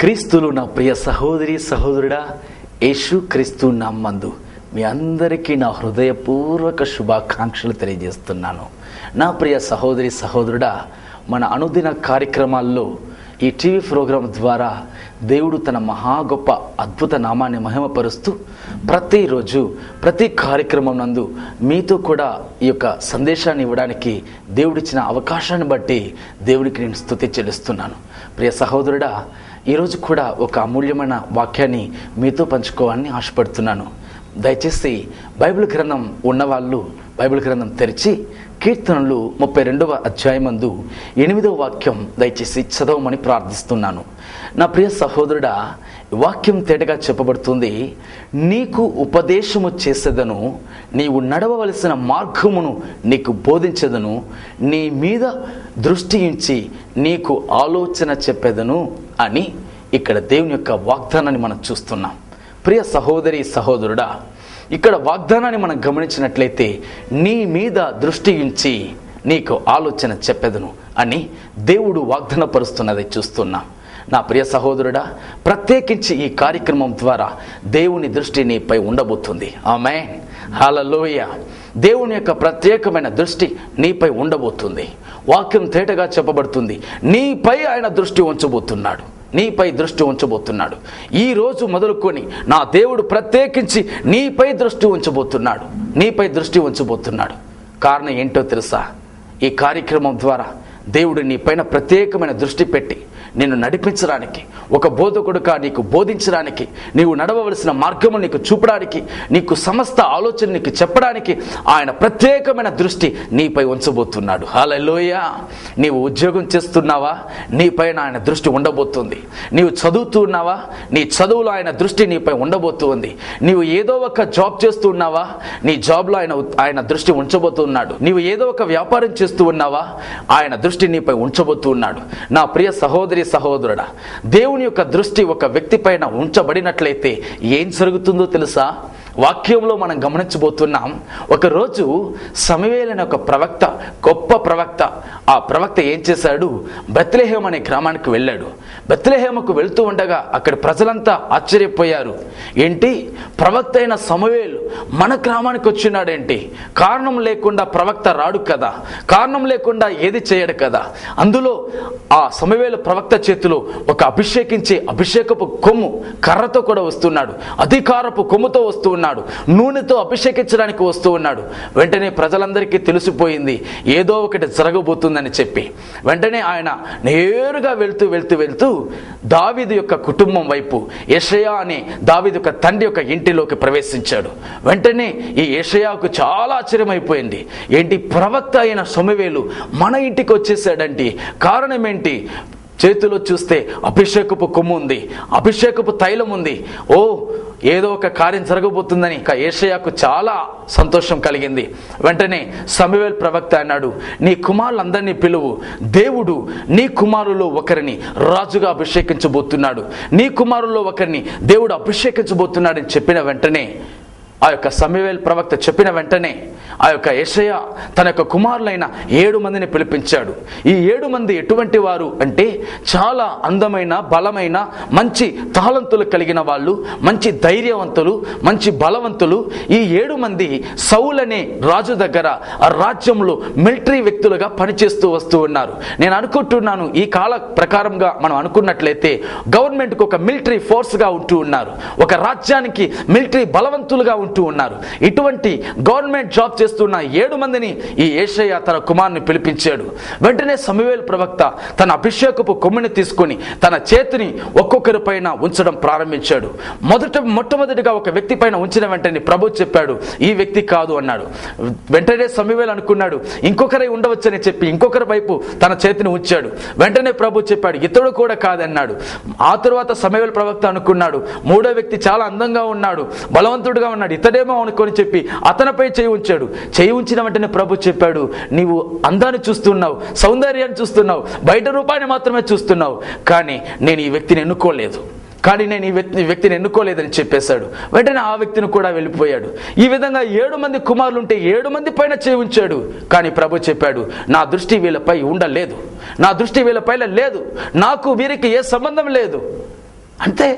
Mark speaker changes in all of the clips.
Speaker 1: క్రీస్తులు నా ప్రియ సహోదరి సహోదరుడా యేసు క్రీస్తు నమ్మందు మీ అందరికీ నా హృదయపూర్వక శుభాకాంక్షలు తెలియజేస్తున్నాను. నా ప్రియ సహోదరి సహోదరుడా మన అనుదిన కార్యక్రమాల్లో ఈ టీవీ ప్రోగ్రాం ద్వారా దేవుడు తన మహా గొప్ప అద్భుత నామాన్ని మహిమపరుస్తూ ప్రతిరోజు ప్రతి కార్యక్రమం నందు మీతో కూడా ఈ యొక్క సందేశాన్ని ఇవ్వడానికి దేవుడిచ్చిన అవకాశాన్ని బట్టి దేవుడికి నేను స్థుతి చెల్లిస్తున్నాను. ప్రియ సహోదరుడా ఈరోజు కూడా ఒక అమూల్యమైన వాక్యాన్ని మీతో పంచుకోవాలని ఆశపడుతున్నాను. దయచేసి బైబిల్ గ్రంథం ఉన్నవాళ్ళు బైబిల్ గ్రంథం తెరిచి కీర్తనలు ముప్పై రెండవ అధ్యాయమందు ఎనిమిదవ వాక్యం దయచేసి చదవమని ప్రార్థిస్తున్నాను. నా ప్రియ సహోదరుడా వాక్యం తేటగా చెప్పబడుతుంది నీకు ఉపదేశము చేసేదను నీవు నడవవలసిన మార్గమును నీకు బోధించదను నీ మీద దృష్టి ఉంచి నీకు ఆలోచన చెప్పేదను అని ఇక్కడ దేవుని యొక్క వాగ్దానాన్ని మనం చూస్తున్నాం. ప్రియ సహోదరి సహోదరుడా ఇక్కడ వాగ్దానాన్ని మనం గమనించినట్లయితే నీ మీద దృష్టి ఉంచి నీకు ఆలోచన చెప్పెదను అని దేవుడు వాగ్దానపరుస్తున్నది చూస్తున్నాం. నా ప్రియ సహోదరుడా ప్రత్యేకించి ఈ కార్యక్రమం ద్వారా దేవుని దృష్టి నీపై ఉండబోతుంది. ఆమె హలలోయ దేవుని యొక్క ప్రత్యేకమైన దృష్టి నీపై ఉండబోతుంది. వాక్యం తేటగా చెప్పబడుతుంది. నీపై ఆయన దృష్టి ఉంచబోతున్నాడు. నీపై దృష్టి ఉంచబోతున్నాడు. ఈ రోజు మొదలుకొని నా దేవుడు ప్రత్యేకించి నీపై దృష్టి ఉంచబోతున్నాడు. నీపై దృష్టి ఉంచబోతున్నాడు. కారణం ఏంటో తెలుసా? ఈ కార్యక్రమం ద్వారా దేవుడు నీ పైన ప్రత్యేకమైన దృష్టి పెట్టి నిన్ను నడిపించడానికి ఒక బోధకుడుగా నీకు బోధించడానికి నీవు నడవవలసిన మార్గము నీకు చూపడానికి నీకు సమస్త ఆలోచన నీకు చెప్పడానికి ఆయన ప్రత్యేకమైన దృష్టి నీపై ఉంచబోతున్నాడు. హాలలోయ నీవు ఉద్యోగం చేస్తున్నావా? నీపైన ఆయన దృష్టి ఉండబోతుంది. నీవు చదువుతున్నావా నీ చదువులో ఆయన దృష్టి నీపై ఉండబోతుంది. నీవు ఏదో ఒక జాబ్ చేస్తూ ఉన్నావా? నీ జాబ్లో ఆయన ఆయన దృష్టి ఉంచబోతున్నాడు. నీవు ఏదో ఒక వ్యాపారం చేస్తూ ఉన్నావా? ఆయన దృష్టి నీపై ఉంచబోతున్నాడు. నా ప్రియ సహోదరి సహోదరుడా దేవుని యొక్క దృష్టి ఒక వ్యక్తి పైన ఉంచబడినట్లయితే ఏం జరుగుతుందో తెలుసా? వాక్యంలో మనం గమనించబోతున్నాం. ఒకరోజు సమవేలైన ఒక ప్రవక్త గొప్ప ప్రవక్త ఆ ప్రవక్త ఏం చేశాడు? బత్లెహేం అనే గ్రామానికి వెళ్ళాడు. బత్లెహేమకు వెళ్తూ ఉండగా అక్కడ ప్రజలంతా ఆశ్చర్యపోయారు. ఏంటి? ప్రవక్త అయిన సమవేలు మన గ్రామానికి వచ్చినాడేంటి? కారణం లేకుండా ప్రవక్త రాడు కదా? కారణం లేకుండా ఏది చేయడు కదా? అందులో ఆ సమవేలు ప్రవక్త చేతిలో ఒక అభిషేకించే అభిషేకపు కొమ్ము కర్రతో కూడా వస్తున్నాడు. అధికారపు కొమ్ముతో వస్తూ ఉన్నాడు. నూనెతో అభిషేకించడానికి వస్తూ ఉన్నాడు. వెంటనే ప్రజలందరికీ తెలిసిపోయింది ఏదో ఒకటి జరగబోతుందని చెప్పి. వెంటనే ఆయన నేరుగా వెళ్తూ వెళ్తూ వెళ్తూ దావీదు యొక్క కుటుంబం వైపు యషయా అనే దావీదు యొక్క తండ్రి యొక్క ఇంటిలోకి ప్రవేశించాడు. వెంటనే ఈ యషయాకు చాలా ఆశ్చర్యమైపోయింది. ఏంటి ప్రవక్త అయిన సొమవేలు మన ఇంటికి వచ్చేసాడంటే కారణం ఏంటి? చేతిలో చూస్తే అభిషేకపు కొమ్ము ఉంది అభిషేకపు తైలం ఉంది ఓ ఏదో ఒక కార్యం జరగబోతుందని ఇక ఏషయాకు చాలా సంతోషం కలిగింది. వెంటనే సమవేల్ ప్రవక్త అన్నాడు నీ కుమారులందరినీ పిలువు. దేవుడు నీ కుమారులో ఒకరిని రాజుగా అభిషేకించబోతున్నాడు. నీ కుమారుల్లో ఒకరిని దేవుడు అభిషేకించబోతున్నాడని చెప్పిన వెంటనే ఆ యొక్క సమయవేల్ ప్రవక్త చెప్పిన వెంటనే ఆ యొక్క యషయ తన యొక్క కుమారులైన ఏడు మందిని పిలిపించాడు. ఈ ఏడు మంది ఎటువంటి వారు అంటే చాలా అందమైన బలమైన మంచి తాళంతులు కలిగిన వాళ్ళు మంచి ధైర్యవంతులు మంచి బలవంతులు. ఈ ఏడు మంది సౌలనే రాజు దగ్గర ఆ రాజ్యంలో మిలిటరీ వ్యక్తులుగా పనిచేస్తూ వస్తూ ఉన్నారు. నేను అనుకుంటున్నాను ఈ కాల ప్రకారంగా మనం అనుకున్నట్లయితే గవర్నమెంట్కి ఒక మిలిటరీ ఫోర్స్గా ఉంటూ ఉన్నారు. ఒక రాజ్యానికి మిలిటరీ బలవంతులుగా ఉంటూ ఉన్నారు. ఇటువంటి గవర్నమెంట్ జాబ్ చేస్తున్న ఏడు మందిని ఈ ఏషయ్య తన కుమారుని పిలిపించాడు. వెంటనే సమవేల్ ప్రవక్త తన అభిషేకపు కొమ్మిని తీసుకొని తన చేతిని ఒక్కొక్కరి పైన ఉంచడం ప్రారంభించాడు. మొదట మొట్టమొదటిగా ఒక వ్యక్తి పైన ఉంచిన వెంటనే ప్రభు చెప్పాడు ఈ వ్యక్తి కాదు అన్నాడు. వెంటనే సమవేల్ అనుకున్నాడు ఇంకొకరై ఉండవచ్చని చెప్పి ఇంకొకరి వైపు తన చేతిని ఉంచాడు. వెంటనే ప్రభు చెప్పాడు ఇతడు కూడా కాదన్నాడు. ఆ తరువాత సమవేల్ ప్రవక్త అనుకున్నాడు మూడో వ్యక్తి చాలా అందంగా ఉన్నాడు బలవంతుడుగా ఉన్నాడు ఇతడేమో అనుకొని చెప్పి అతనిపై చేయి ఉంచాడు. చేయి ఉంచిన వెంటనే ప్రభు చెప్పాడు నీవు అందాన్ని చూస్తున్నావు సౌందర్యాన్ని చూస్తున్నావు బయట రూపాన్ని మాత్రమే చూస్తున్నావు కానీ నేను ఈ వ్యక్తిని ఎన్నుకోలేదు. కానీ నేను ఈ వ్యక్తి వ్యక్తిని ఎన్నుకోలేదని చెప్పేశాడు. వెంటనే ఆ వ్యక్తిని కూడా వెళ్ళిపోయాడు. ఈ విధంగా ఏడు మంది కుమారులు ఉంటే ఏడు మంది పైన చేయి ఉంచాడు. కానీ ప్రభు చెప్పాడు నా దృష్టి వీళ్ళపై ఉండలేదు. నా దృష్టి వీళ్ళపైన లేదు. నాకు వీరికి ఏ సంబంధం లేదు. అంతే.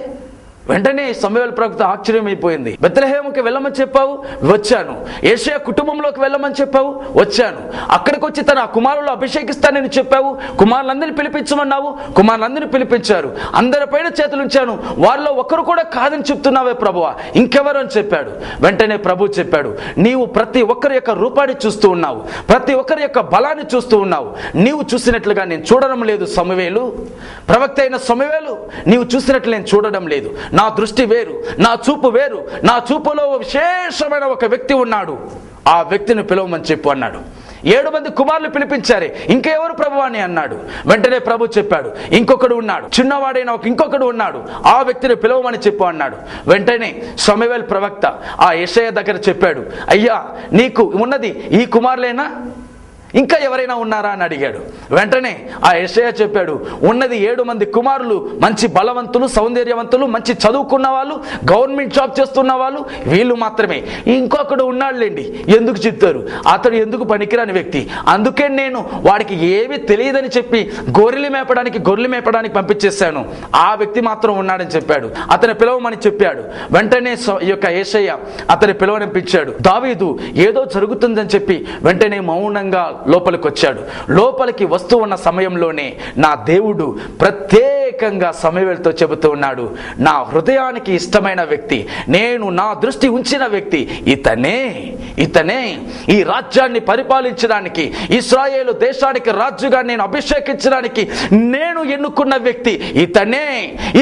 Speaker 1: వెంటనే సమయాల ప్రవక్త ఆశ్చర్యమైపోయింది. బెత్లహేముకి వెళ్ళమని చెప్పావు? వచ్చాను. ఏషియా కుటుంబంలోకి వెళ్ళమని చెప్పావు? వచ్చాను. అక్కడికి వచ్చి తన కుమారులు అభిషేకిస్తానని చెప్పావు? కుమారులందరినీ పిలిపించమన్నావు? కుమారులందరినీ పిలిపించారు. అందరిపైన చేతులు ఉంచాను వారిలో ఒకరు కూడా కాదని చెప్తున్నావే ప్రభువా. ఇంకెవరు అని చెప్పాడు. వెంటనే ప్రభు చెప్పాడు నీవు ప్రతి ఒక్కరి యొక్క రూపాన్ని చూస్తూ ఉన్నావు. ప్రతి ఒక్కరి యొక్క బలాన్ని చూస్తూ ఉన్నావు. నీవు చూసినట్లుగా నేను చూడడం లేదు సమవేలు ప్రవక్త అయిన సమవేలు నీవు చూసినట్లు నేను చూడడం లేదు. నా దృష్టి వేరు నా చూపు వేరు నా చూపులో విశేషమైన ఒక వ్యక్తి ఉన్నాడు. ఆ వ్యక్తిని పిలవమని చెప్పు అన్నాడు. ఏడు మంది కుమారులు పిలిపించారే ఇంకెవరు ప్రభు అని అన్నాడు. వెంటనే ప్రభు చెప్పాడు ఇంకొకడు ఉన్నాడు చిన్నవాడైన ఒక ఇంకొకడు ఉన్నాడు ఆ వ్యక్తిని పిలవమని చెప్పు అన్నాడు. వెంటనే సమవేల్ ప్రవక్త ఆ యెషయ దగ్గర చెప్పాడు అయ్యా నీకు ఉన్నది ఈ కుమారులేనా? ఇంకా ఎవరైనా ఉన్నారా అని అడిగాడు. వెంటనే ఆ యెషయా చెప్పాడు ఉన్నది ఏడు మంది కుమారులు మంచి బలవంతులు సౌందర్యవంతులు మంచి చదువుకున్న వాళ్ళు గవర్నమెంట్ జాబ్ చేస్తున్న వాళ్ళు వీళ్ళు మాత్రమే. ఇంకొకడు ఉన్నాళ్ళండి ఎందుకు చెప్తారు అతడు ఎందుకు పనికిరాని వ్యక్తి? అందుకే నేను వాడికి ఏమీ తెలియదని చెప్పి గొర్రెలు మేపడానికి గొర్రెలు మేపడానికి పంపించేశాను. ఆ వ్యక్తి మాత్రం ఉన్నాడని చెప్పాడు. అతని పిలవమని చెప్పాడు. వెంటనే ఈ యొక్క ఏషయ్య అతని పిలవనిపించాడు. దావీదు ఏదో జరుగుతుందని చెప్పి వెంటనే మౌనంగా లోపలికి వచ్చాడు లోపలికి వస్తూ ఉన్న సమయంలోనే నా దేవుడు ప్రత్యేక ప్రత్యేకంగా సమయలతో చెబుతూ ఉన్నాడు నా హృదయానికి ఇష్టమైన వ్యక్తి నేను నా దృష్టి ఉంచిన వ్యక్తి ఇతనే ఇతనే ఈ రాజ్యాన్ని పరిపాలించడానికి ఇస్రాయేలు దేశానికి రాజుగా నేను అభిషేకించడానికి నేను ఎన్నుకున్న వ్యక్తి ఇతనే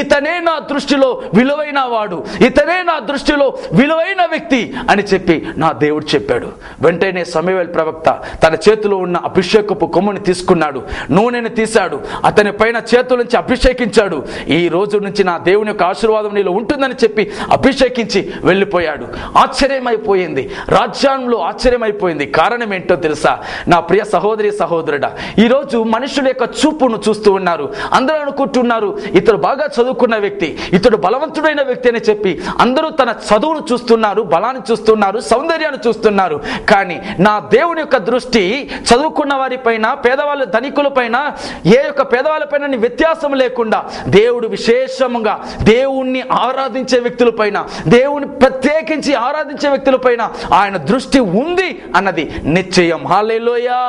Speaker 1: ఇతనే నా దృష్టిలో విలువైన వాడు ఇతనే నా దృష్టిలో విలువైన వ్యక్తి అని చెప్పి నా దేవుడు చెప్పాడు. వెంటనే సమయవేల్ ప్రవక్త తన చేతిలో ఉన్న అభిషేకపు కొమ్ముని తీసుకున్నాడు నూనెని తీశాడు అతని పైన చేతుల నుంచి అభిషేకించాడు ఈ రోజు నుంచి నా దేవుని యొక్క ఆశీర్వాదం నీలో ఉంటుందని చెప్పి అభిషేకించి వెళ్ళిపోయాడు. ఆశ్చర్యమైపోయింది. రాజ్యాంగంలో ఆశ్చర్యమైపోయింది. కారణం ఏంటో తెలుసా? నా ప్రియ సహోదరి సహోదరుడా ఈరోజు మనుషుల యొక్క చూపును చూస్తూ ఉన్నారు. అందరూ అనుకుంటున్నారు ఇతడు బాగా చదువుకున్న వ్యక్తి ఇతడు బలవంతుడైన వ్యక్తి అని చెప్పి అందరూ తన చదువును చూస్తున్నారు బలాన్ని చూస్తున్నారు సౌందర్యాన్ని చూస్తున్నారు. కానీ నా దేవుని యొక్క దృష్టి చదువుకున్న వారిపైన పేదవాళ్ళ ధనికుల పైన ఏ యొక్క పేదవాళ్ళ పైన వ్యత్యాసం లేకుండా దేవుడు విశేషంగా దేవుణ్ణి ఆరాధించే వ్యక్తుల పైన దేవుని ప్రత్యేకించి ఆరాధించే వ్యక్తుల పైన ఆయన దృష్టి ఉంది అన్నది నిశ్చయం. హాలేలోయా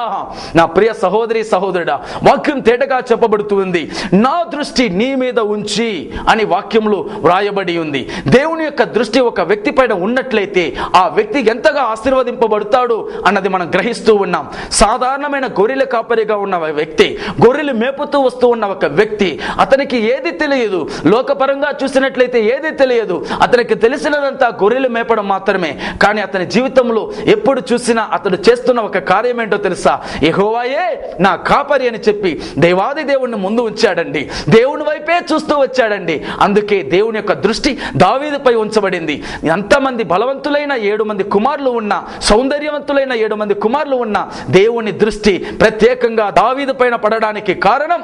Speaker 1: నా ప్రియ సహోదరి సహోదరుడా వాక్యం తేటగా చెప్పబడుతుంది నా దృష్టి నీ మీద ఉంచి అని వాక్యంలో వ్రాయబడి ఉంది. దేవుని యొక్క దృష్టి ఒక వ్యక్తి పైన ఉన్నట్లయితే ఆ వ్యక్తి ఎంతగా ఆశీర్వదింపబడతాడు అన్నది మనం గ్రహిస్తూ ఉన్నాం. సాధారణమైన గొర్రెల కాపరిగా ఉన్న వ్యక్తి గొర్రెలు మేపుతూ వస్తూ ఉన్న ఒక వ్యక్తి అతనికి ఏది తెలియదు. లోకపరంగా చూసినట్లయితే ఏది తెలియదు. అతనికి తెలిసినదంతా గొర్రెలు మేపడం మాత్రమే. కానీ అతని జీవితంలో ఎప్పుడు చూసినా అతడు చేస్తున్న ఒక కార్యం ఏంటో తెలుసా? యెహోవాయే నా కాపరి అని చెప్పి దేవాది దేవుణ్ణి ముందు ఉంచాడండి. దేవుని వైపే చూస్తూ వచ్చాడండి. అందుకే దేవుని యొక్క దృష్టి దావీదుపై ఉంచబడింది. ఎంతమంది బలవంతులైన ఏడు మంది కుమారులు ఉన్న సౌందర్యవంతులైన ఏడు మంది కుమారులు ఉన్న దేవుని దృష్టి ప్రత్యేకంగా దావీదు పైన పడడానికి కారణం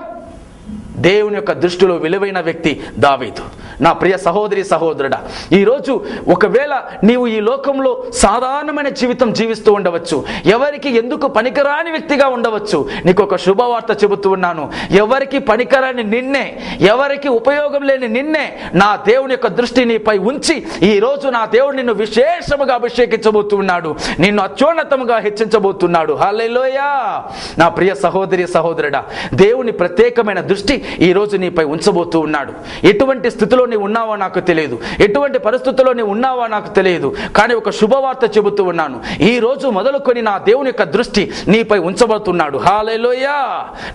Speaker 1: దేవుని యొక్క దృష్టిలో విలువైన వ్యక్తి దావీదు. నా ప్రియ సహోదరి సహోదరుడా ఈరోజు ఒకవేళ నీవు ఈ లోకంలో సాధారణమైన జీవితం జీవిస్తూ ఉండవచ్చు ఎవరికి ఎందుకు పనికిరాని వ్యక్తిగా ఉండవచ్చు నీకు ఒక శుభవార్త చెబుతూ ఉన్నాను. ఎవరికి పనికిరాని నిన్నే ఎవరికి ఉపయోగం లేని నిన్నే నా దేవుని యొక్క దృష్టి నీపై ఉంచి ఈ రోజు నా దేవుడు నిన్ను విశేషముగా అభిషేకించబోతున్నాడు నిన్ను అత్యున్నతముగా హెచ్చించబోతున్నాడు. హల్లెలూయా! నా ప్రియ సహోదరి సహోదరుడా దేవుని ప్రత్యేకమైన దృష్టి ఈ రోజు నీపై ఉంచబోతూ ఉన్నాడు. ఎటువంటి స్థితిలో నీవు ఉన్నావో నాకు తెలియదు. ఎటువంటి పరిస్థితుల్లో నీవు ఉన్నావో నాకు తెలియదు. కానీ ఒక శుభవార్త చెబుతూ ఉన్నాను. ఈ రోజు మొదలుకొని నా దేవుని యొక్క దృష్టి నీపై ఉంచబడుతున్నాడు. హాలేలోయా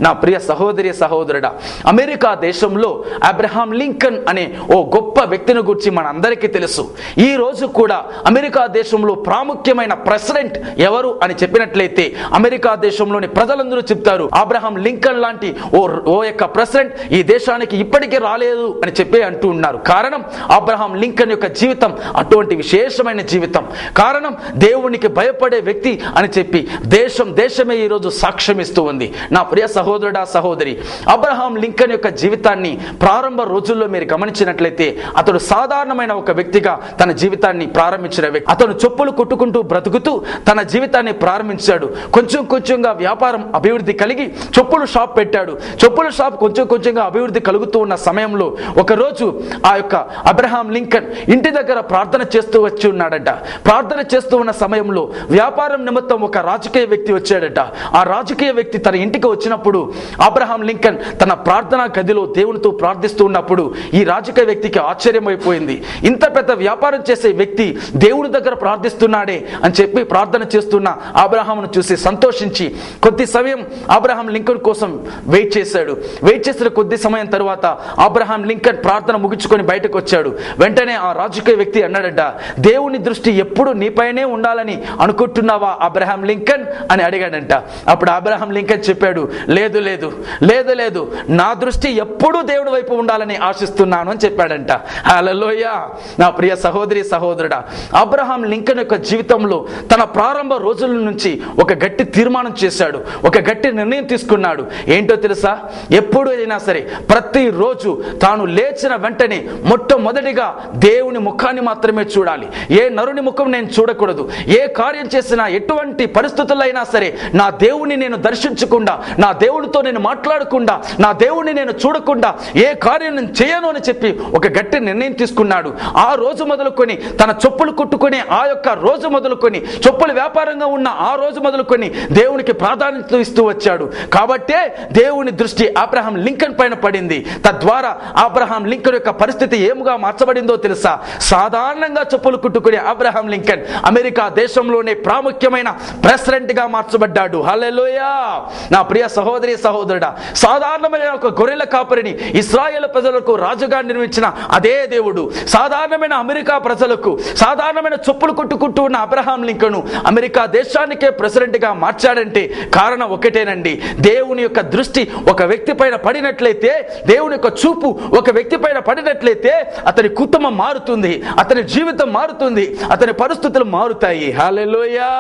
Speaker 1: నా ప్రియ సహోదరి సహోదరుడా అమెరికా దేశంలో అబ్రహాం లింకన్ అనే ఓ గొప్ప వ్యక్తిని గురించి మనందరికీ తెలుసు. ఈ రోజు కూడా అమెరికా దేశంలో ప్రాముఖ్యమైన ప్రెసిడెంట్ ఎవరు అని చెప్పినట్లయితే అమెరికా దేశంలోని ప్రజలందరూ చెప్తారు అబ్రహాం లింకన్ లాంటి ఓ ఓ యొక్క ప్రెసిడెంట్ ఈ దేశానికి ఇప్పటికీ రాలేదు అని చెప్పి అంటూ ఉన్నారు. కారణం అబ్రహాం లింకన్ యొక్క జీవితం అటువంటి విశేషమైన జీవితం. కారణం దేవునికి భయపడే వ్యక్తి అని చెప్పి దేశం దేశమే ఈరోజు సాక్ష్యం ఇస్తూ ఉంది. నా ప్రియ సహోదరుడా సహోదరి అబ్రహాం లింకన్ యొక్క జీవితాన్ని ప్రారంభ రోజుల్లో మీరు గమనించినట్లయితే అతడు సాధారణమైన ఒక వ్యక్తిగా తన జీవితాన్ని ప్రారంభించిన వ్యక్తి. అతను చెప్పులు కొట్టుకుంటూ బ్రతుకుతూ తన జీవితాన్ని ప్రారంభించాడు. కొంచెం కొంచెంగా వ్యాపారం అభివృద్ధి కలిగి చెప్పులు షాప్ పెట్టాడు. చెప్పుల షాప్ కొంచెం కొంచెంగా అభివృద్ధి కలుగుతూ ఉన్న సమయంలో ఒకరోజు ఆ యొక్క అబ్రహాం లింకన్ ఇంటి దగ్గర ప్రార్థన చేస్తూ వచ్చి ఉన్నాడట. ప్రార్థన చేస్తూ ఉన్న సమయంలో వ్యాపారం నిమిత్తం ఒక రాజకీయ వ్యక్తి వచ్చాడట. ఆ రాజకీయ వ్యక్తి తన ఇంటికి వచ్చినప్పుడు అబ్రహాం లింకన్ తన ప్రార్థనా గదిలో దేవునితో ప్రార్థిస్తూ ఉన్నప్పుడు ఈ రాజకీయ వ్యక్తికి ఆశ్చర్యం అయిపోయింది ఇంత పెద్ద వ్యాపారం చేసే వ్యక్తి దేవుడి దగ్గర ప్రార్థిస్తున్నాడే అని చెప్పి ప్రార్థన చేస్తున్న అబ్రహామును చూసి సంతోషించి కొద్ది సమయం అబ్రహాం లింకన్ కోసం వెయిట్ చేశాడు. వెయిట్ చేసిన కొద్ది సమయం తర్వాత అబ్రహాం లింకన్ ప్రార్థన ముగి ముగించుకొని బయటకు వచ్చాడు. వెంటనే ఆ రాజకీయ వ్యక్తి అన్నాడట దేవుని దృష్టి ఎప్పుడు నీపైనే ఉండాలని అనుకుంటున్నావా అబ్రహాం లింకన్? అని అడిగాడంట. అప్పుడు అబ్రహాం లింకన్ చెప్పాడు లేదు లేదు లేదు లేదు నా దృష్టి ఎప్పుడూ దేవుడి వైపు ఉండాలని ఆశిస్తున్నాను అని చెప్పాడంట. హల్లెలూయ! నా ప్రియ సహోదరి సహోదరుడా అబ్రహాం లింకన్ యొక్క జీవితంలో తన ప్రారంభ రోజుల నుంచి ఒక గట్టి తీర్మానం చేశాడు ఒక గట్టి నిర్ణయం తీసుకున్నాడు. ఏంటో తెలుసా? ఎప్పుడు అయినా సరే ప్రతిరోజు తాను లేచిన వెంటనే మొట్టమొదటిగా దేవుని ముఖాన్ని మాత్రమే చూడాలి. ఏ నరుని ముఖం నేను చూడకూడదు. ఏ కార్యం చేసినా ఎటువంటి పరిస్థితులైనా సరే నా దేవుని నేను దర్శించకుండా నా దేవునితో నేను మాట్లాడకుండా నా దేవుని నేను చూడకుండా ఏ కార్యం నేను చేయను అని చెప్పి ఒక గట్టి నిర్ణయం తీసుకున్నాడు. ఆ రోజు మొదలుకొని తన చెప్పులు కుట్టుకునే ఆ యొక్క రోజు మొదలుకొని చొప్పులు వ్యాపారంగా ఉన్న ఆ రోజు మొదలుకొని దేవునికి ప్రాధాన్యత ఇస్తూ వచ్చాడు. కాబట్టే దేవుని దృష్టి అబ్రహాం లింకన్ పైన పడింది. తద్వారా అబ్రహాం లింకన్ యొక్క పరిస్థితి ఏముగా మార్చబడిందో తెలుసా? సాధారణంగా చెప్పులు కుట్టుకునే అబ్రహాం లింకన్ అమెరికా దేశంలోనే ప్రాముఖ్యమైన ప్రెసిడెంట్గా మార్చబడ్డాడు. హల్లెలూయా! నా ప్రియ సహోదరి సహోదరుడా సాధారణమైన ఒక గొర్రెల కాపరిని ఇస్రాయేల్ ప్రజలకు రాజుగా నిర్మించిన అదే దేవుడు. సాధారణమైన అమెరికా ప్రజలకు సాధారణమైన చెప్పులు కొట్టుకుంటూ ఉన్న అబ్రహాం లింకను అమెరికా దేశానికే ప్రెసిడెంట్గా మార్చాడంటే కారణం ఒకటేనండి. దేవుని యొక్క దృష్టి ఒక వ్యక్తి పైన పడినట్లయితే దేవుని యొక్క చూపు ఒక వ్యక్తి పైన పడిన మారినట్లయితే అతని కుటుంబం మారుతుంది అతని జీవితం మారుతుంది అతని పరిస్థితులు మారుతాయి. హాలెలోయా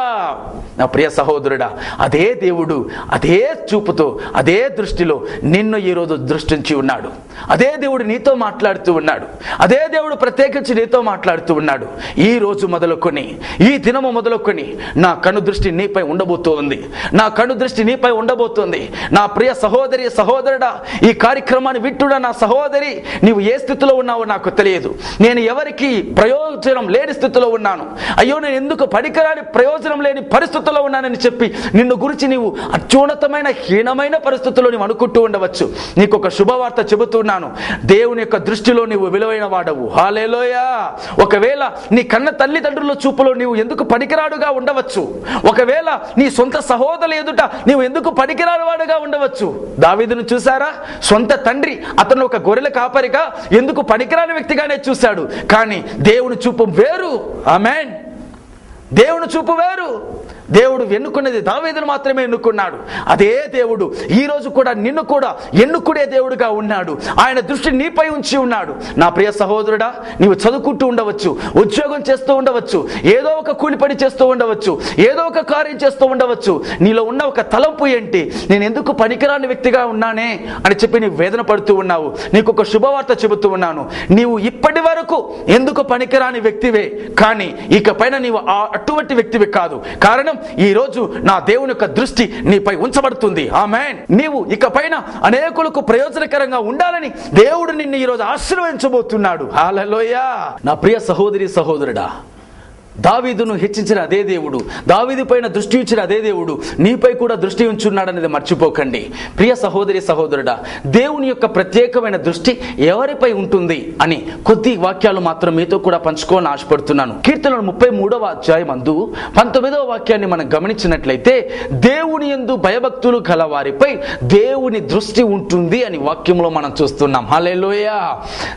Speaker 1: నా ప్రియ సహోదరుడా అదే దేవుడు అదే చూపుతో అదే దృష్టిలో నిన్ను ఈరోజు దృష్టించి ఉన్నాడు. అదే దేవుడు నీతో మాట్లాడుతూ ఉన్నాడు. అదే దేవుడు ప్రత్యేకించి నీతో మాట్లాడుతూ ఉన్నాడు. ఈ రోజు మొదలుకొని ఈ దినము మొదలుకొని నా కను దృష్టి నీపై ఉండబోతోంది. నా కను దృష్టి నీపై ఉండబోతోంది. నా ప్రియ సహోదరి సహోదరుడా ఈ కార్యక్రమాన్ని విట్టుడా నా సహోదరి నీవు ఏ స్థితిలో ఉన్నావో నాకు తెలియదు. నేను ఎవరికి ప్రయోజనం లేని స్థితిలో ఉన్నాను. అయ్యో నేను ఎందుకు పనికిరాని ప్రయోజనం లేని పరిస్థితి పరిస్థితుల్లో ఉన్నానని చెప్పి నిన్ను గురించి నీవు అత్యున్నతమైన హీనమైన పరిస్థితుల్లో నీవు అనుకుంటూ ఉండవచ్చు. నీకు ఒక శుభవార్త చెబుతున్నాను. దేవుని యొక్క దృష్టిలో నీవు విలువైన వాడవు. హాలేలోయా ఒకవేళ నీ కన్న తల్లిదండ్రుల చూపులో నీవు ఎందుకు పనికిరాడుగా ఉండవచ్చు? ఒకవేళ నీ సొంత సహోదరుల ఎదుట నీవు ఎందుకు పనికిరాని వాడుగా ఉండవచ్చు? దావీదును చూసారా సొంత తండ్రి అతను ఒక గొర్రెల కాపరిగా ఎందుకు పనికిరాని వ్యక్తిగానే చూశాడు. కానీ దేవుని చూపు వేరు. ఆమెన్. దేవుని చూపు వేరు. దేవుడు ఎన్నుకున్నది దావీదును మాత్రమే ఎన్నుకున్నాడు. అదే దేవుడు ఈరోజు కూడా నిన్ను కూడా ఎన్నుకునే దేవుడుగా ఉన్నాడు. ఆయన దృష్టి నీపై ఉంచి ఉన్నాడు. నా ప్రియ సహోదరుడా నీవు చదువుకుంటూ ఉండవచ్చు ఉద్యోగం చేస్తూ ఉండవచ్చు ఏదో ఒక కూలిపడి చేస్తూ ఉండవచ్చు ఏదో ఒక కార్యం చేస్తూ ఉండవచ్చు. నీలో ఉన్న ఒక తలంపు ఏంటి? నేను ఎందుకు పనికిరాని వ్యక్తిగా ఉన్నానే అని చెప్పి నీవు వేదన పడుతూ ఉన్నావు. నీకు ఒక శుభవార్త చెబుతూ ఉన్నాను. నీవు ఇప్పటి వరకు ఎందుకు పనికిరాని వ్యక్తివే? కానీ ఇకపైన నీవు ఆ అటువంటి వ్యక్తివి కాదు. కారణం ఈ రోజు నా దేవుని యొక్క దృష్టి నీపై ఉంచబడుతుంది. ఆమెన్. నీవు ఇకపైన అనేకులకు ప్రయోజనకరంగా ఉండాలని దేవుడు నిన్ను ఈరోజు ఆశీర్వదించబోతున్నాడు. హాలలోయ నా ప్రియ సహోదరి సహోదరుడా దావీదును హెచ్చించిన అదే దేవుడు దావీదు పైన దృష్టి ఉంచిన అదే దేవుడు నీపై కూడా దృష్టి ఉంచున్నాడనేది మర్చిపోకండి. ప్రియ సహోదరి సహోదరుడా దేవుని యొక్క ప్రత్యేకమైన దృష్టి ఎవరిపై ఉంటుంది అని కొద్ది వాక్యాలు మాత్రం మీతో కూడా పంచుకోవాలని ఆశపడుతున్నాను. కీర్తనలు ముప్పై మూడవ అధ్యాయం అందు పంతొమ్మిదవ వాక్యాన్ని మనం గమనించినట్లయితే దేవుని ఎందు భయభక్తులు గల వారిపై దేవుని దృష్టి ఉంటుంది అని వాక్యంలో మనం చూస్తున్నాం. హలేలోయ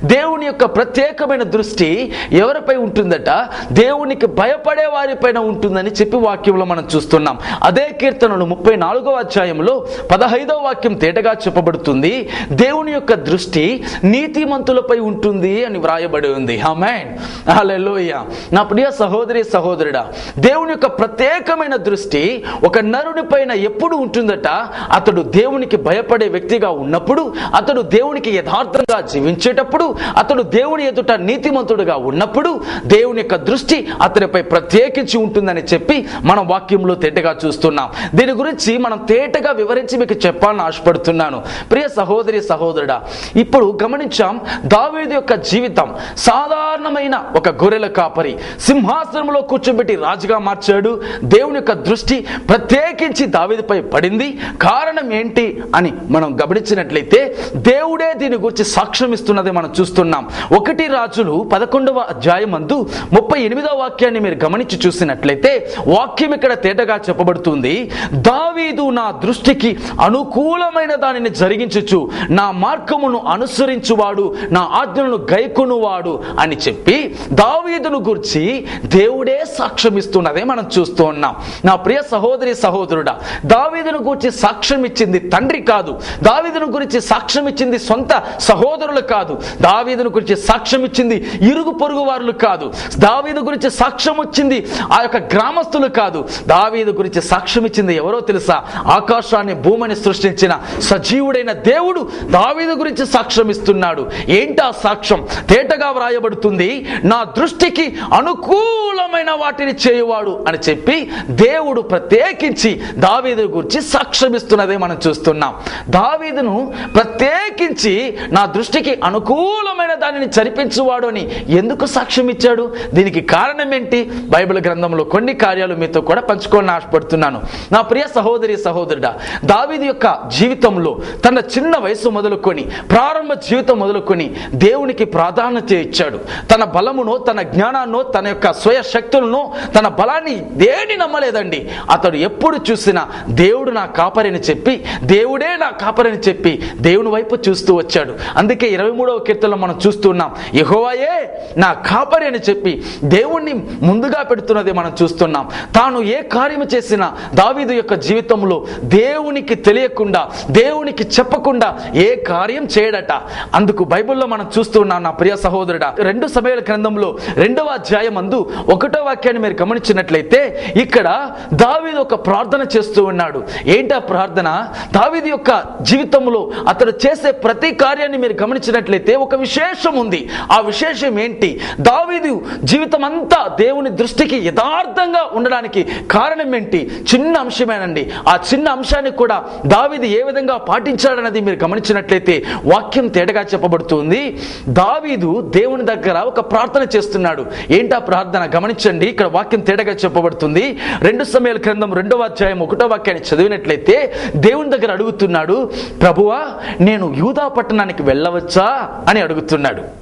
Speaker 1: దేవుని యొక్క ప్రత్యేకమైన దృష్టి ఎవరిపై ఉంటుందట? దేవునికి భయపడే వారిపైన ఉంటుందని చెప్పి వాక్యంలో మనం చూస్తున్నాం. అదే కీర్తనలు ముప్పై నాలుగవ అధ్యాయంలో పదహైదవ వాక్యం తేటగా చెప్పబడుతుంది. దేవుని యొక్క దృష్టి నీతిమంతులపై ఉంటుంది అని వ్రాయబడి ఉంది. ఆమెన్ హల్లెలూయా నా ప్రియ సహోదరి సహోదరుడా దేవుని యొక్క ప్రత్యేకమైన దృష్టి ఒక నరుని పైన ఎప్పుడు ఉంటుందట? అతడు దేవునికి భయపడే వ్యక్తిగా ఉన్నప్పుడు అతడు దేవునికి యథార్థంగా జీవించేటప్పుడు అతడు దేవుని ఎదుట నీతిమంతుడుగా ఉన్నప్పుడు దేవుని యొక్క దృష్టి అతని అతనిపై ప్రత్యేకించి ఉంటుందని చెప్పి మనం వాక్యంలో తేటగా చూస్తున్నాం. దీని గురించి మనం తేటగా వివరించి మీకు చెప్పాలని ఆశపడుతున్నాను. ప్రియ సహోదరి సహోదరుడా ఇప్పుడు గమనించాం దావేది యొక్క జీవితం సాధారణమైన ఒక గొర్రెల కాపరి. సింహాసనంలో కూర్చోబెట్టి రాజుగా మార్చాడు. దేవుని యొక్క దృష్టి ప్రత్యేకించి దావేదిపై పడింది. కారణం ఏంటి అని మనం గమనించినట్లయితే దేవుడే దీని గురించి సాక్ష్యం ఇస్తున్నది మనం చూస్తున్నాం. ఒకటి రాజులు పదకొండవ అధ్యాయం అందు ముప్పై ఎనిమిదవ వాక్యాన్ని మీరు గమనించి చూసినట్లయితే వాక్యం ఇక్కడ తేటగా చెప్పబడుతుంది దావీదు నా దృష్టికి అనుకూలమైన దానిని జరిగించుచు నా మార్గమును అనుసరించువాడు నా ఆజ్ఞలను గైకొనువాడు అని చెప్పి దావీదును గురించి దేవుడే సాక్ష్యం ఇస్తున్నదే మనం చూస్తూ ఉన్నాం. నా ప్రియ సహోదరి సహోదరుడా దావీదును గురించి సాక్ష్యం ఇచ్చింది తండ్రి కాదు. దావీదును గురించి సాక్ష్యం ఇచ్చింది సొంత సహోదరులు కాదు. దావీదును గురించి సాక్ష్యం ఇచ్చింది ఇరుగు పొరుగు వారులు కాదు. దావీదు గురించి సాక్ష్యం వచ్చింది ఆ యొక్క గ్రామస్తులు కాదు. దావీదు గురించి సాక్ష్యం ఇచ్చింది ఎవరో తెలుసా? ఆకాశాన్ని భూమిని సృష్టించిన సజీవుడైన దేవుడు దావీదు గురించి సాక్ష్యం ఇస్తున్నాడు ఏంటి ఆ సాక్ష్యం? తేటగా వ్రాయబడుతుంది నా దృష్టికి అనుకూలమైన వాటిని చేయువాడు అని చెప్పి దేవుడు ప్రత్యేకించి దావీదు గురించి సాక్ష్యం ఇస్తున్నదే మనం చూస్తున్నాం. దావీదును ప్రత్యేకించి నా దృష్టికి అనుకూలమైన దానిని చరిపించువాడు అని ఎందుకు సాక్ష్యం ఇచ్చాడు దీనికి కారణం ఏంటి? బైబిల్ గ్రంథంలో కొన్ని కార్యాలు మీతో కూడా పంచుకోవాలని ఆశపడుతున్నాను. నా ప్రియ సహోదరి సహోదరుడా దావిది యొక్క జీవితంలో తన చిన్న వయసు మొదలుకొని ప్రారంభ జీవితం మొదలుకొని దేవునికి ప్రాధాన్యత ఇచ్చాడు. తన బలమునో తన జ్ఞానాన్నో తన యొక్క స్వయ శక్తులను తన బలాన్ని దేని నమ్మలేదండి. అతడు ఎప్పుడు చూసినా దేవుడు నా కాపరిని చెప్పి దేవుడే నా కాపరిని చెప్పి దేవుని వైపు చూస్తూ వచ్చాడు. అందుకే ఇరవై మూడవ కీర్తనలో మనం చూస్తున్నాం యహోవాయే నా కాపరి అని చెప్పి దేవుణ్ణి ముందుగా పెడుతున్నది మనం చూస్తున్నాం. తాను ఏ కార్యము చేసినా దావీదు యొక్క జీవితంలో దేవునికి తెలియకుండా దేవునికి చెప్పకుండా ఏ కార్యం చేయడట. అందుకు బైబిల్లో మనం చూస్తున్నాం నా ప్రియ సహోదరుడా. రెండు సమయాల గ్రంథంలో రెండవ అధ్యాయం అందు ఒకటో వాక్యాన్ని మీరు గమనించినట్లయితే ఇక్కడ దావీదు ఒక ప్రార్థన చేస్తూ ఉన్నాడు. ఏంటా ప్రార్థన? దావీదు యొక్క జీవితంలో అతడు చేసే ప్రతి కార్యాన్ని మీరు గమనించినట్లయితే ఒక విశేషం ఉంది. ఆ విశేషం ఏంటి? దావీదు జీవితం అంతా దేవుని దృష్టికి యథార్థంగా ఉండడానికి కారణం ఏంటి? చిన్న అంశమేనండి. ఆ చిన్న అంశానికి కూడా దావీదు ఏ విధంగా పాటించాడన్నది మీరు గమనించినట్లయితే వాక్యం తేటగా చెప్పబడుతుంది. దావీదు దేవుని దగ్గర ఒక ప్రార్థన చేస్తున్నాడు. ఏంటి ఆ ప్రార్థన? గమనించండి. ఇక్కడ వాక్యం తేటగా చెప్పబడుతుంది. రెండు సమయాల క్రిందం రెండవ అధ్యాయం ఒకటో వాక్యాన్ని చదివినట్లయితే దేవుని దగ్గర అడుగుతున్నాడు ప్రభువా నేను యూదా పట్టణానికి వెళ్ళవచ్చా? అని అడుగుతున్నాడు.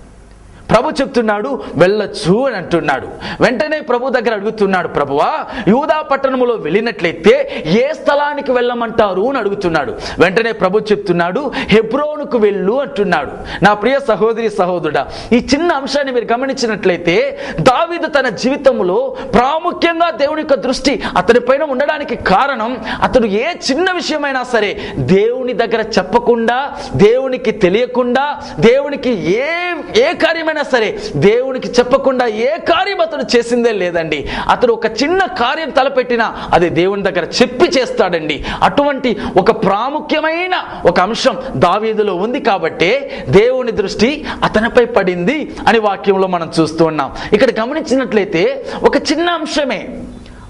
Speaker 1: ప్రభు చెప్తున్నాడు వెళ్ళొచ్చు అని అంటున్నాడు. వెంటనే ప్రభు దగ్గర అడుగుతున్నాడు ప్రభువా యూదా పట్టణములో వెళ్ళినట్లయితే ఏ స్థలానికి వెళ్ళమంటారు? అని అడుగుతున్నాడు. వెంటనే ప్రభు చెప్తున్నాడు హెబ్రోనుకు వెళ్ళు అంటున్నాడు. నా ప్రియ సహోదరి సహోదరుడా ఈ చిన్న అంశాన్ని మీరు గమనించినట్లయితే దావిదు తన జీవితంలో ప్రాముఖ్యంగా దేవుని యొక్క దృష్టి అతని పైన ఉండడానికి కారణం అతడు ఏ చిన్న విషయమైనా సరే దేవుని దగ్గర చెప్పకుండా దేవునికి తెలియకుండా దేవునికి ఏ ఏ కార్యమైనా సరే దేవునికి చెప్పకుండా ఏ కార్యం అతడు చేసిందే లేదండి. అతడు ఒక చిన్న కార్యం తలపెట్టినా అది దేవుని దగ్గర చెప్పి చేస్తాడండి. అటువంటి ఒక ప్రాముఖ్యమైన ఒక అంశం దావీదులో ఉంది కాబట్టే దేవుని దృష్టి అతనిపై పడింది అని వాక్యంలో మనం చూస్తూ ఉన్నాం. ఇక్కడ గమనించినట్లయితే ఒక చిన్న అంశమే.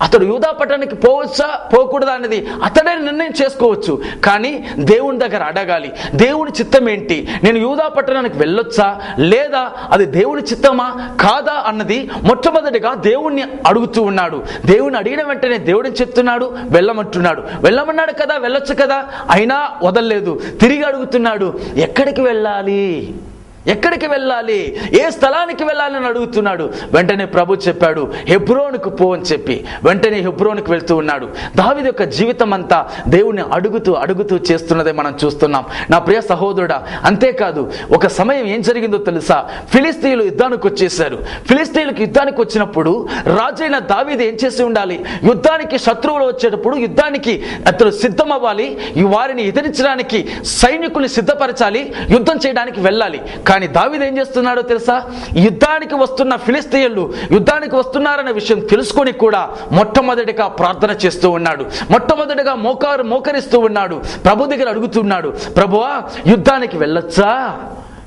Speaker 1: అతడు యూదా పట్టణానికి పోవచ్చా? పోకూడదా అనేది అతడే నిర్ణయం చేసుకోవచ్చు. కానీ దేవుని దగ్గర అడగాలి. దేవుని చిత్తం ఏంటి? నేను యూదా పట్టణానికి వెళ్ళొచ్చా? లేదా అది దేవుని చిత్తమా? కాదా అన్నది మొట్టమొదటిగా దేవుణ్ణి అడుగుతూ ఉన్నాడు. దేవుని అడిగిన వెంటనే దేవుడిని చెప్తున్నాడు? వెళ్ళమంటున్నాడు. వెళ్ళమన్నాడు కదా? వెళ్ళొచ్చు కదా? అయినా వదలలేదు. తిరిగి అడుగుతున్నాడు ఎక్కడికి వెళ్ళాలి? ఎక్కడికి వెళ్ళాలి? ఏ స్థలానికి వెళ్ళాలని అడుగుతున్నాడు. వెంటనే ప్రభు చెప్పాడు హెబ్రోన్కు పో అని చెప్పి. వెంటనే హెబ్రోన్కి వెళ్తూ ఉన్నాడు. దావిది యొక్క జీవితం అంతా దేవుణ్ణి అడుగుతూ అడుగుతూ చేస్తున్నదే మనం చూస్తున్నాం. నా ప్రియ సహోదరుడా అంతేకాదు ఒక సమయం ఏం జరిగిందో తెలుసా? ఫిలిస్తీన్లు యుద్ధానికి వచ్చేసారు ఫిలిస్తీన్లకు యుద్ధానికి వచ్చినప్పుడు రాజైన దావీది ఏం చేసి ఉండాలి? యుద్ధానికి శత్రువులు వచ్చేటప్పుడు యుద్ధానికి అతడు సిద్ధం అవ్వాలి వారిని ఎదిరించడానికి సైనికుల్ని సిద్ధపరచాలి. యుద్ధం చేయడానికి వెళ్ళాలి. కానీ దావిద ఏం చేస్తున్నాడో తెలుసా? యుద్ధానికి వస్తున్న ఫిలిస్తీన్లు యుద్ధానికి వస్తున్నారనే విషయం తెలుసుకొని కూడా మొట్టమొదటిగా ప్రార్థన చేస్తూ ఉన్నాడు. మొట్టమొదటిగా మోకారు మోకరిస్తూ ఉన్నాడు. ప్రభు దగ్గర అడుగుతున్నాడు ప్రభువా యుద్ధానికి వెళ్ళొచ్చా?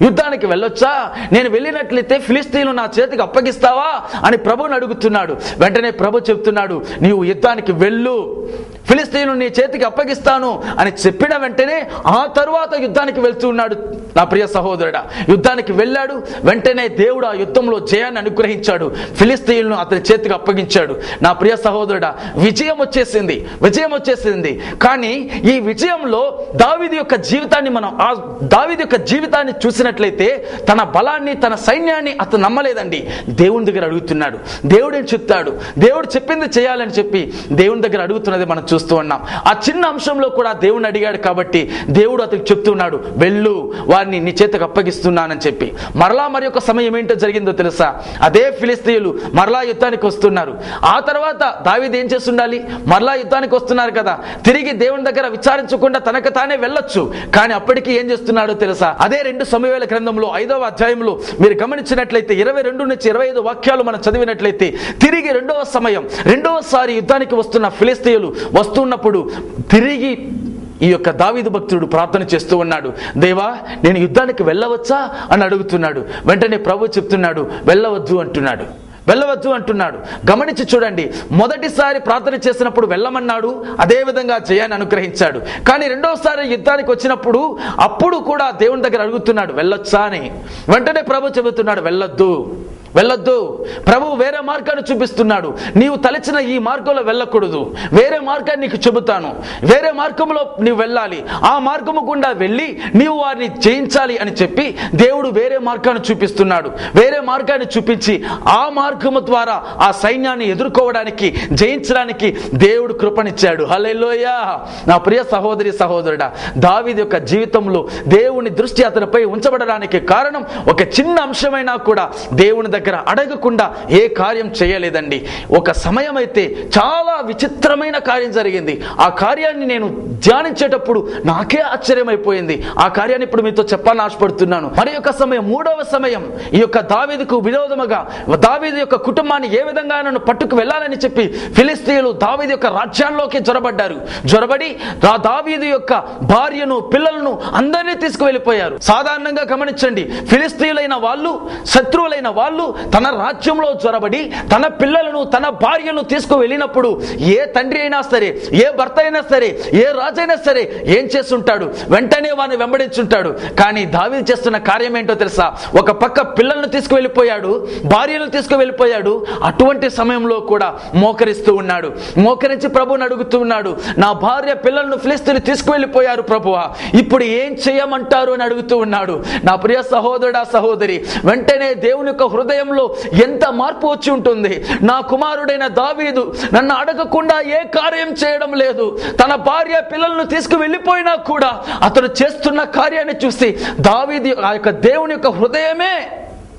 Speaker 1: యుద్ధానికి వెళ్ళొచ్చా? నేను వెళ్ళినట్లయితే ఫిలిస్తీన్లు నా చేతికి అప్పగిస్తావా? అని ప్రభుని అడుగుతున్నాడు. వెంటనే ప్రభు చెప్తున్నాడు నీవు యుద్ధానికి వెళ్ళు. ఫిలిస్తీను నీ చేతికి అప్పగిస్తాను అని చెప్పిన వెంటనే ఆ తరువాత యుద్ధానికి వెళ్తూ ఉన్నాడు నా ప్రియ సహోదరుడా. యుద్ధానికి వెళ్ళాడు వెంటనే దేవుడు ఆ యుద్ధంలో జయాన్ని అనుగ్రహించాడు. ఫిలిస్తీన్లను అతని చేతికి అప్పగించాడు. నా ప్రియ సహోదరుడా విజయం వచ్చేసింది విజయం వచ్చేసింది. కానీ ఈ విజయంలో దావిది యొక్క జీవితాన్ని మనం ఆ దావిది యొక్క జీవితాన్ని చూసినట్లయితే తన బలాన్ని తన సైన్యాన్ని అతను నమ్మలేదండి. దేవుని దగ్గర అడుగుతున్నాడు. దేవుడిని చెప్తాడు? దేవుడు చెప్పింది చేయాలని చెప్పి దేవుని దగ్గర అడుగుతున్నది మనం చూస్తూ ఉన్నాం. ఆ చిన్న అంశంలో కూడా దేవుని అడిగాడు కాబట్టి దేవుడు అతనికి చెప్తున్నాడు వెళ్ళు వారిని నీ చేతకు అప్పగిస్తున్నానని చెప్పి. మరలా మరి యొక్క సమయం ఏంటో జరిగిందో తెలుసా? అదే ఫిలిస్తీయులు మరలా యుద్ధానికి వస్తున్నారు. ఆ తర్వాత దావిది ఏం చేస్తుండాలి? మరలా యుద్ధానికి వస్తున్నారు కదా. తిరిగి దేవుని దగ్గర విచారించకుండా తనకు తానే వెళ్ళొచ్చు. కానీ అప్పటికి ఏం చేస్తున్నాడో తెలుసా? అదే రెండు సమయవేల గ్రంథంలో ఐదవ అధ్యాయంలో మీరు గమనించినట్లయితే ఇరవై రెండు నుంచి ఇరవై ఐదు వాక్యాలు మనం చదివినట్లయితే తిరిగి రెండవ సమయం రెండవసారి యుద్ధానికి వస్తున్న ఫిలిస్తీయులు వస్తున్నప్పుడు తిరిగి ఈ యొక్క దావీదు భక్తుడు ప్రార్థన చేస్తూ ఉన్నాడు. దేవా నేను యుద్ధానికి వెళ్ళవచ్చా? అని అడుగుతున్నాడు. వెంటనే ప్రభు చెప్తున్నాడు వెళ్ళవద్దు అంటున్నాడు. వెళ్ళవద్దు అంటున్నాడు. గమనించి చూడండి మొదటిసారి ప్రార్థన చేసినప్పుడు వెళ్ళమన్నాడు అదే విధంగా జయాన్ని అనుగ్రహించాడు. కానీ రెండోసారి యుద్ధానికి వచ్చినప్పుడు అప్పుడు కూడా దేవుని దగ్గర అడుగుతున్నాడు వెళ్ళొచ్చా అని. వెంటనే ప్రభు చెబుతున్నాడు వెళ్ళొద్దు. వెళ్ళొద్దు. ప్రభు వేరే మార్గాన్ని చూపిస్తున్నాడు. నీవు తలచిన ఈ మార్గంలో వెళ్ళకూడదు. వేరే మార్గాన్ని నీకు చెబుతాను. వేరే మార్గంలో నీవు వెళ్ళాలి. ఆ మార్గము గుండా వెళ్ళి నీవు వారిని జయించాలి అని చెప్పి దేవుడు వేరే మార్గాన్ని చూపిస్తున్నాడు. వేరే మార్గాన్ని చూపించి ఆ మార్గము ద్వారా ఆ సైన్యాన్ని ఎదుర్కోవడానికి జయించడానికి దేవుడు కృపనిచ్చాడు. హల్లెలూయ. నా ప్రియ సహోదరి సహోదరుడా దావిది యొక్క జీవితంలో దేవుని దృష్టి అతనిపై ఉంచబడడానికి కారణం ఒక చిన్న అంశమైనా కూడా దేవుని దగ్గర అడగకుండా ఏ కార్యం చేయలేదండి. ఒక సమయం అయితే చాలా విచిత్రమైన కార్యం జరిగింది. ఆ కార్యాన్ని నేను ధ్యానించేటప్పుడు నాకే ఆశ్చర్యమైపోయింది. ఆ కార్యాన్ని ఇప్పుడు మీతో చెప్పాలని ఆశపడుతున్నాను. మరి యొక్క సమయం మూడవ సమయం ఈ యొక్క దావీదుకు విరోధముగా దావీదు యొక్క కుటుంబాన్ని ఏ విధంగా నన్ను పట్టుకు వెళ్ళాలని చెప్పి ఫిలిస్తీన్లు దావీదు యొక్క రాజ్యాల్లోకి జొరబడ్డారు జొరబడి దావీదు యొక్క భార్యను పిల్లలను అందరినీ తీసుకువెళ్ళిపోయారు. సాధారణంగా గమనించండి. ఫిలిస్తీన్లైన వాళ్ళు శత్రువులైన వాళ్ళు తన రాజ్యంలో చొరబడి తన పిల్లలను తన భార్యను తీసుకు వెళ్ళినప్పుడు ఏ తండ్రి అయినా సరే ఏ భర్త అయినా సరే ఏ రాజైనా సరే ఏం చేస్తుంటాడు? వెంటనే వాడిని వెంబడించుంటాడు. కానీ దావి చేస్తున్న కార్యం ఏంటో తెలుసా? ఒక పక్క పిల్లలను తీసుకువెళ్ళిపోయాడు భార్యను తీసుకువెళ్ళిపోయాడు అటువంటి సమయంలో కూడా మోకరిస్తూ ఉన్నాడు. మోకరించి ప్రభుని అడుగుతూ ఉన్నాడు నా భార్య పిల్లలను ఫిలిస్తీన్లు తీసుకువెళ్ళిపోయారు ప్రభువా ఇప్పుడు ఏం చేయమంటారు? అని అడుగుతూ ఉన్నాడు. నా ప్రియ సహోదరుడా సహోదరి వెంటనే దేవుని యొక్క హృదయం హృదయంలో ఎంత మార్పు వచ్చి ఉంటుంది? నా కుమారుడైన దావీదు నన్ను అడగకుండా ఏ కార్యం చేయడం లేదు. తన భార్య పిల్లలను తీసుకు వెళ్ళిపోయినా కూడా అతను చేస్తున్న కార్యాన్ని చూసి దావీది ఆ యొక్క దేవుని యొక్క హృదయమే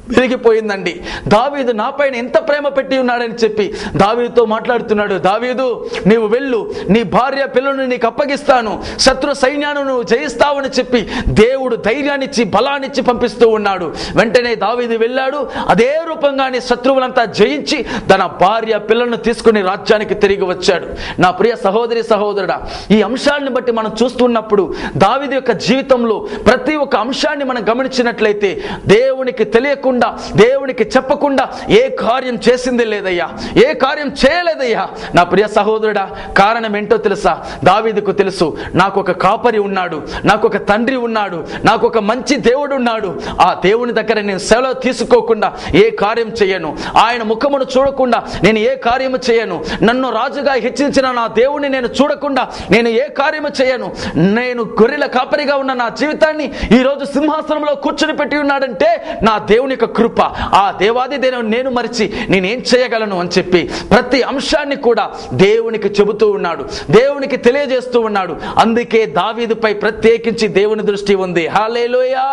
Speaker 1: విరిగిపోయిందండి. దావీదు నాపైన ఎంత ప్రేమ పెట్టి ఉన్నాడని చెప్పి దావీదుతో మాట్లాడుతున్నాడు. దావీదు నీవు వెళ్ళు. నీ భార్య పిల్లలను నీకు అప్పగిస్తాను. శత్రు సైన్యాన్ని నువ్వు జయిస్తావని చెప్పి దేవుడు ధైర్యాన్నిచ్చి బలాన్నిచ్చి పంపిస్తూ ఉన్నాడు. వెంటనే దావీదు వెళ్ళాడు. అదే రూపంగానే శత్రువులంతా జయించి తన భార్య పిల్లలను తీసుకుని రాజ్యానికి తిరిగి వచ్చాడు. నా ప్రియ సహోదరి సహోదరుడా ఈ అంశాలను బట్టి మనం చూస్తున్నప్పుడు దావీదు యొక్క జీవితంలో ప్రతి ఒక్క అంశాన్ని మనం గమనించినట్లయితే దేవునికి తెలియకుండా దేవునికి చెప్పకుండా ఏ కార్యం చేసింది లేదయ్యా? ఏ కార్యం చేయలేదయ్యా? నా ప్రియ సహోదరుడా కారణం ఏంటో తెలుసా? దావీదుకు తెలుసు నాకు ఒక కాపరి ఉన్నాడు నాకు ఒక తండ్రి ఉన్నాడు నాకు ఒక మంచి దేవుడు ఉన్నాడు. ఆ దేవుని దగ్గర నేను సెలవు తీసుకోకుండా ఏ కార్యం చేయను. ఆయన ముఖమును చూడకుండా నేను ఏ కార్యము చేయను. నన్ను రాజుగా హెచ్చించిన నా దేవుని నేను చూడకుండా నేను ఏ కార్యము చేయను. నేను గొర్రెల కాపరిగా ఉన్న నా జీవితాన్ని ఈ రోజు సింహాసనంలో కూర్చొని పెట్టి ఉన్నాడంటే నా దేవుని యొక్క కృప. ఆ దేవాది దేవుని నేను మరిచి నేనేం చేయగలను అని చెప్పి ప్రతి అంశాన్ని కూడా దేవునికి చెబుతూ ఉన్నాడు. దేవునికి తెలియజేస్తూ ఉన్నాడు. అందుకే దావీదుపై ప్రత్యేకించి దేవుని దృష్టి ఉంది. హాలేలోయా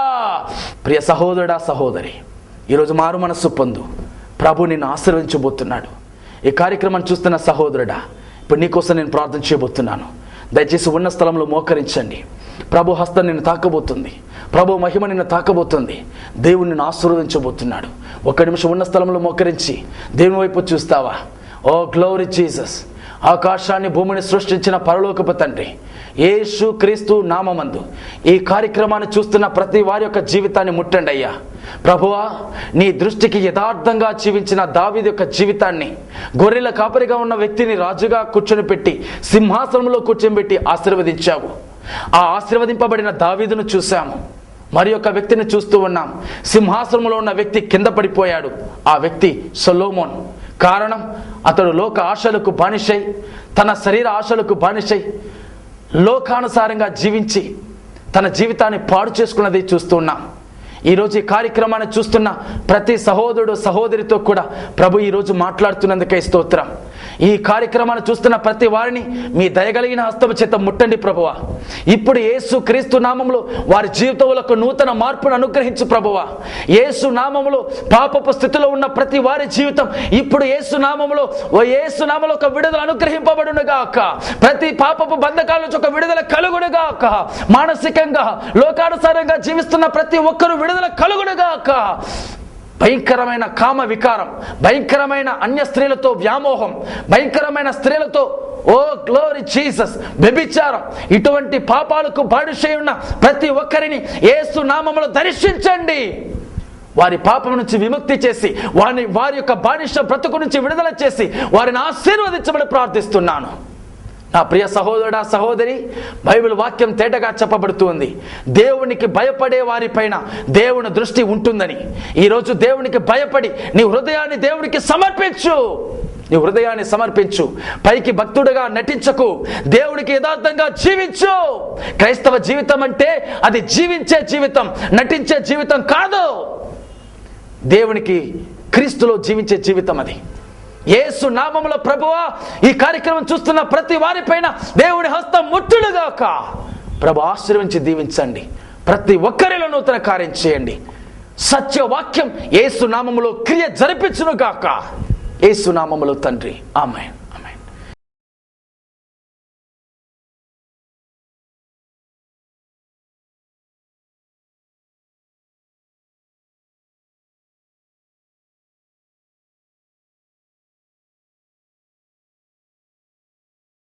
Speaker 1: ప్రియ సహోదరుడా సహోదరి ఈరోజు మారు మనస్సు పొందు. ప్రభు నిన్ను ఆశీర్వించబోతున్నాడు ఈ కార్యక్రమం చూస్తున్న సహోదరుడా ఇప్పుడు నీకోసం నేను ప్రార్థన చేయబోతున్నాను. దయచేసి ఉన్న స్థలంలో మోకరించండి. ప్రభు హస్తం నిన్ను తాకబోతుంది. ప్రభు మహిమ నిన్ను తాకబోతుంది. దేవుడు నిన్ను ఆశీర్వదించబోతున్నాడు. ఒక్క నిమిషం ఉన్న స్థలంలో మోకరించి దేవుని వైపు చూస్తావా? ఓ గ్లోరీ జీసస్ ఆకాశాన్ని భూమిని సృష్టించిన పరలోకపు తండ్రి. యేసు క్రీస్తు నామమందు ఈ కార్యక్రమాన్ని చూస్తున్న ప్రతి వారి యొక్క జీవితాన్ని ముట్టండి అయ్యా. ప్రభువా నీ దృష్టికి యథార్థంగా జీవించిన దావీదు యొక్క జీవితాన్ని గొర్రెల కాపరిగా ఉన్న వ్యక్తిని రాజుగా కూర్చొని పెట్టి సింహాసనంలో కూర్చొని ఆశీర్వదించావు. ఆ ఆశీర్వదింపబడిన దావీదును చూశాము. మరి యొక్క వ్యక్తిని చూస్తూ ఉన్నాం. సింహాసనంలో ఉన్న వ్యక్తి కింద పడిపోయాడు. ఆ వ్యక్తి సొలోమోన్. కారణం అతడు లోక ఆశలకు బానిసై తన శరీర ఆశలకు బానిసై లోకానుసారంగా జీవించి తన జీవితాన్ని పాడు చేసుకున్నది చూస్తున్నాం. ఈరోజు ఈ కార్యక్రమాన్ని చూస్తున్న ప్రతి సహోదరుడు సహోదరితో కూడా ప్రభు ఈరోజు మాట్లాడుతున్నందుకే స్తోత్రం. ఈ కార్యక్రమాన్ని చూస్తున్న ప్రతి వారిని మీ దయగలిగిన హస్తం చేత ముట్టండి ప్రభువా. ఇప్పుడు ఏసు క్రీస్తు నామంలో వారి జీవితంలో నూతన మార్పును అనుగ్రహించు ప్రభువా. ఏసు నామములో పాపపు స్థితిలో ఉన్న ప్రతి వారి జీవితం ఇప్పుడు ఏసు నామములో ఓ ఏసు నామంలో ఒక విడుదల అనుగ్రహింపబడునుగాక ప్రతి పాపపు బంధకాల నుంచి ఒక విడుదల కలుగునుగాక మానసికంగా లోకానుసారంగా జీవిస్తున్న ప్రతి ఒక్కరూ విడుదల కలుగునుగాక భయంకరమైన కామ వికారం భయంకరమైన అన్య స్త్రీలతో వ్యామోహం భయంకరమైన స్త్రీలతో ఓ గ్లోరీ జీసస్ వ్యభిచారం. ఇటువంటి పాపాలకు బాడిషై ఉన్న ప్రతి ఒక్కరిని ఏసు నామములు దర్శించండి. వారి పాపం నుంచి విముక్తి చేసి వారిని వారి యొక్క బానిష బ్రతుకు నుంచి విడుదల చేసి వారిని ఆశీర్వదించమని ప్రార్థిస్తున్నాను. నా ప్రియ సహోదరుడా సహోదరి బైబిల్ వాక్యం తేటగా చెప్పబడుతుంది. దేవునికి భయపడే వారిపైన దేవుని దృష్టి ఉంటుందని. ఈరోజు దేవునికి భయపడి నీ హృదయాన్ని దేవునికి సమర్పించు. నీ హృదయాన్ని సమర్పించు. పైకి భక్తుడిగా నటించకు. దేవునికి యథార్థంగా జీవించు. క్రైస్తవ జీవితం అంటే అది జీవించే జీవితం నటించే జీవితం కాదు. దేవునికి క్రీస్తులో జీవించే జీవితం అది. యేసు నామముల ప్రభువా ఈ కార్యక్రమం చూస్తున్న ప్రతి వారిపైన దేవుని హస్తం ముట్టుడుగాక. ప్రభు ఆశీర్వించి దీవించండి. ప్రతి ఒక్కరిలో నూతన కార్యం చేయండి. సత్యవాక్యం ఏసు నామములో క్రియ జరిపించునుగాక. ఏసు నామములో తండ్రి. ఆమె